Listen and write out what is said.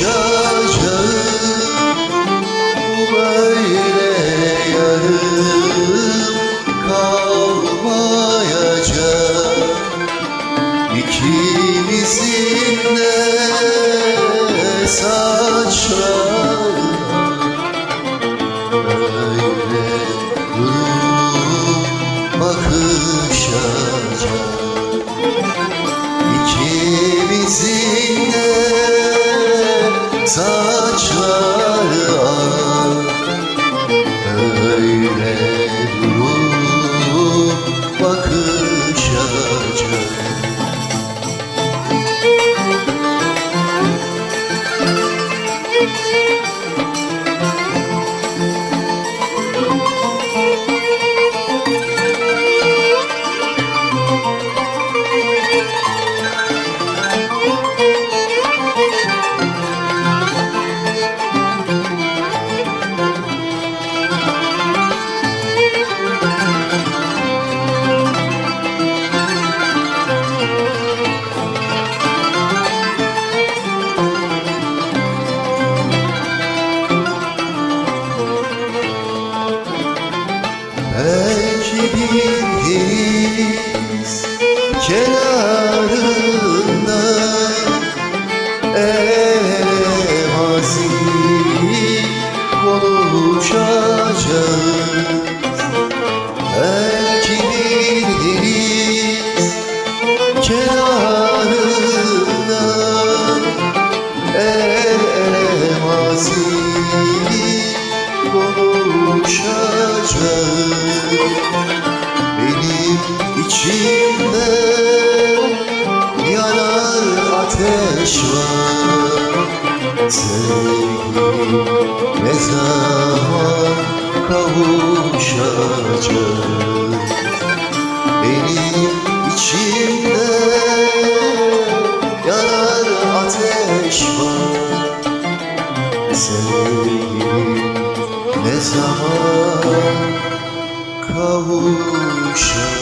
show. Benim içimde yanar ateş var. Sevgilim ne zaman kavuşacak Benim içimde yanar ateş var. Sevgilim ne zaman kavuşacak